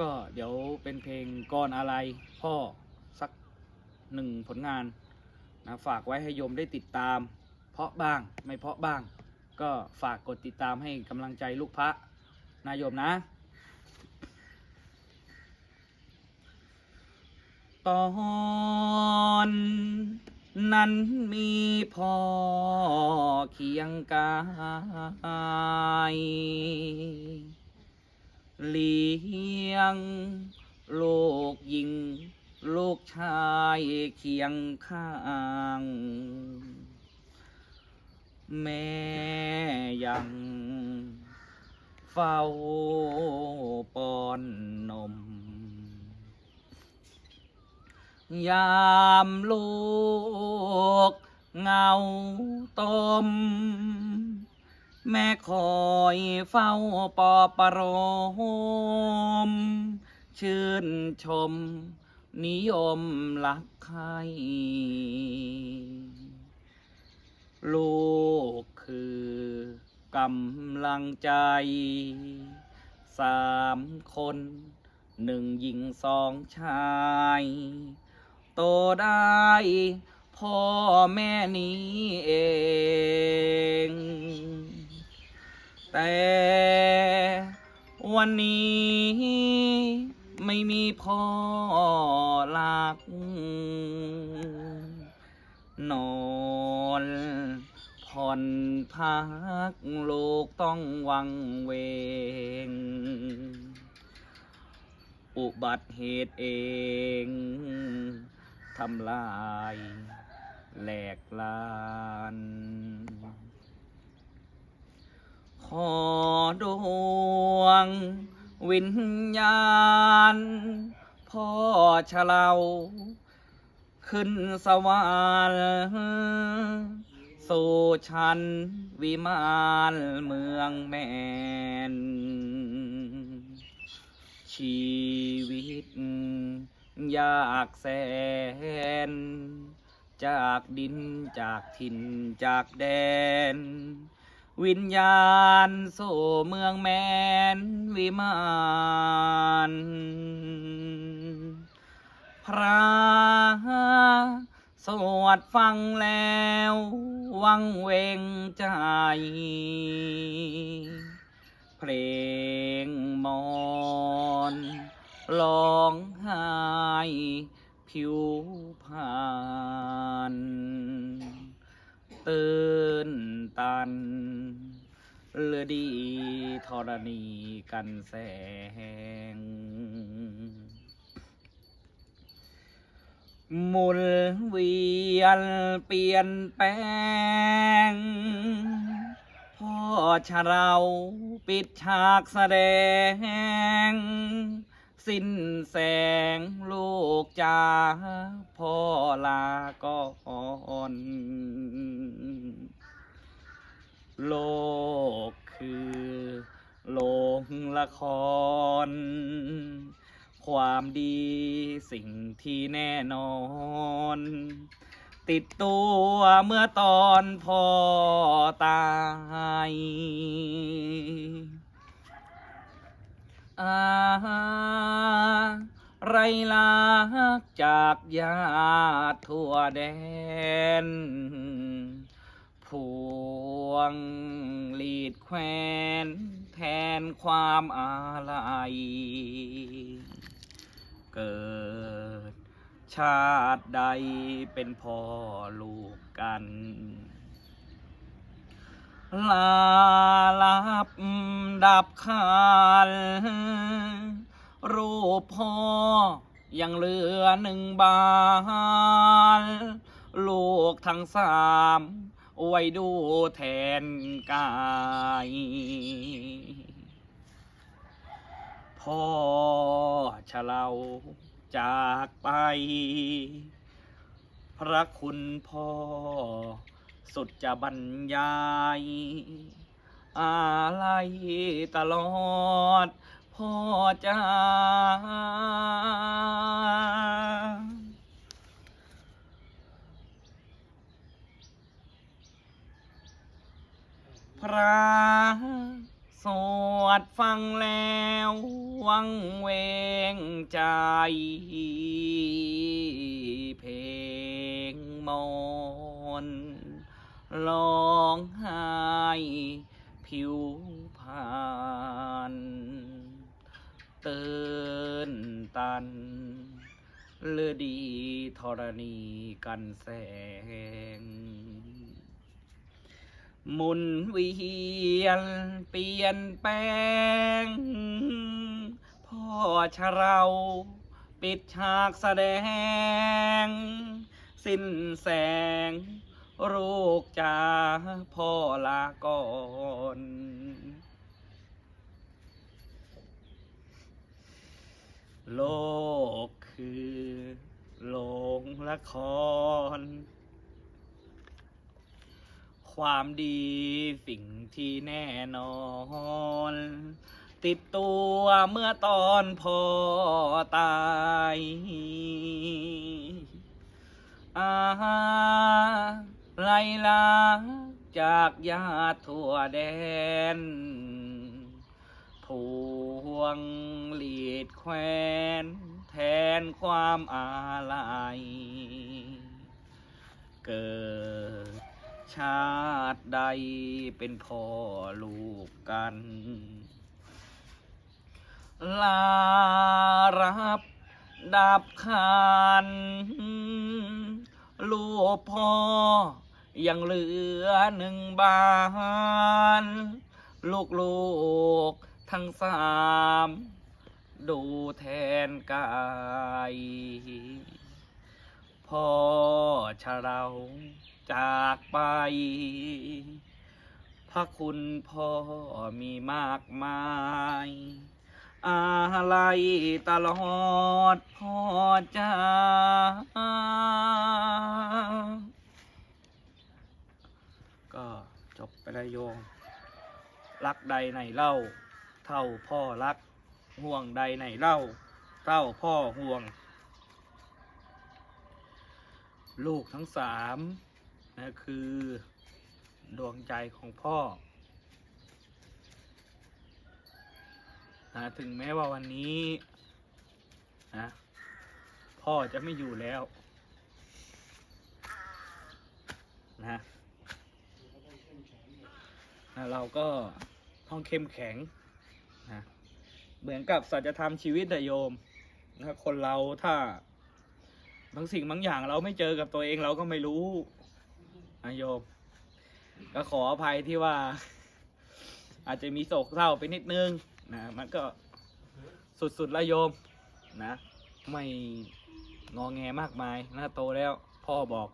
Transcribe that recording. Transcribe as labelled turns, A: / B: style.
A: ก็เดี๋ยวเป็นเพลงก่อนอะไรพ่อสักหนึ่งผลงานนะฝากไว้ให้โยมได้ติดตาม เพราะบ้างไม่เพราะบ้าง ก็ฝากกดติดตามให้กำลังใจลูกพระนายโยมนะ ตอนนั้นมีพ่อเคียงกาย เลี้ยง ลูกยิง ลูกชายเคียงข้าง แม่ยัง เฝ้าป้อนนม ยามลูกเงาตม แม่คอยเฝ้าปอประโลมชื่นชม นิยมรักใคร ลูกคือกำลังใจ สามคนหนึ่งหญิงสองชาย โตได้พ่อแม่นี้เอง แต่วันนี้ไม่มีพ่อรัก นอนผ่อนพักลูกต้องวังเวง อุบัติเหตุเองทำลายแหลกลาน ขอดวง วิญญาณ พ่อชะเลาขึ้นสวรรค์สู่ชันวิมานเมืองแมน ชีวิต ยากแสน จากดินจากถิ่นจากแดน วิญญาณสู่เมืองแมนวิมานพระสวดฟังแล้ววังเวงใจ เพลงมอนร้องไห้ผิวผ่าน ตื่นตันเลือดีธรณีกันแสงหมุนเวียนเปลี่ยนแปลง พ่อชะเราปิดฉากแสดง สิ้นแสงลูกจ้าพ่อลาก่อนโลกคือโรงละคร ความดีสิ่งที่แน่นอน ติดตัวเมื่อตอนพ่อตาย อาไรลักจากญาติทั่วแดน พวงลีดแควนแทนความอาลัย เกิดชาติใดเป็นพ่อลูกกัน ลาลับดับขันรูปพ่อยังเหลือหนึ่งบาน ลูกทั้งสามไว้ดูแทนกาย พ่อชะเราจากไป พระคุณพ่อ สุดจะบรรยายอะไรตลอดพ่อจ้าพระสวดฟังแล้ววังเวงใจเพลงมอน ร้องไห้ผิวพานเตือนตันเลือดีธรณีกันแสง หมุนเวียนเปลี่ยนแปลง พ่อชะเราปิดฉากแสดง สิ้นแสงลู กจาพ่อลาก่อนโลกคือโรงละคร ความดีสิ่งที่แน่นอน ติดตัวเมื่อตอนพ่อตายอา ไลลาจากญาติทั่วแดนพวงหลีดแควนแทนความอาลัย เกิดชาติใดเป็นพ่อลูกกัน ลารับดับคันลูกพ่อ ยังเหลือหนึ่งบ้าน ลูกลูกๆทั้งสาม ดูแทนกายพ่อชะเราจากไป พระคุณพ่อมีมากมายอะไรตลอดพ่อจ้า ก็จบไปแล้วโยมรักใดไหนเล่า เท่าพ่อรัก ห่วงใดไหนเล่า เท่าพ่อห่วง ลูกทั้งสามนะคือดวงใจของพ่อนะถึงแม้ว่าวันนี้นะพ่อจะไม่อยู่แล้วนะ เราก็ต้องเข้มแข็งนะเหมือนกับสัจธรรมชีวิตอะโยมนะคนเราถ้าบางสิ่งบางอย่างเราไม่เจอกับตัวเองเราก็ไม่รู้นะโยม ก็ขออภัยที่ว่า อาจจะมีโศกเศร้าไปนิดนึงนะมันก็สุดๆละโยมนะ ไม่งอแงมากมายนะโตแล้วพ่อบอก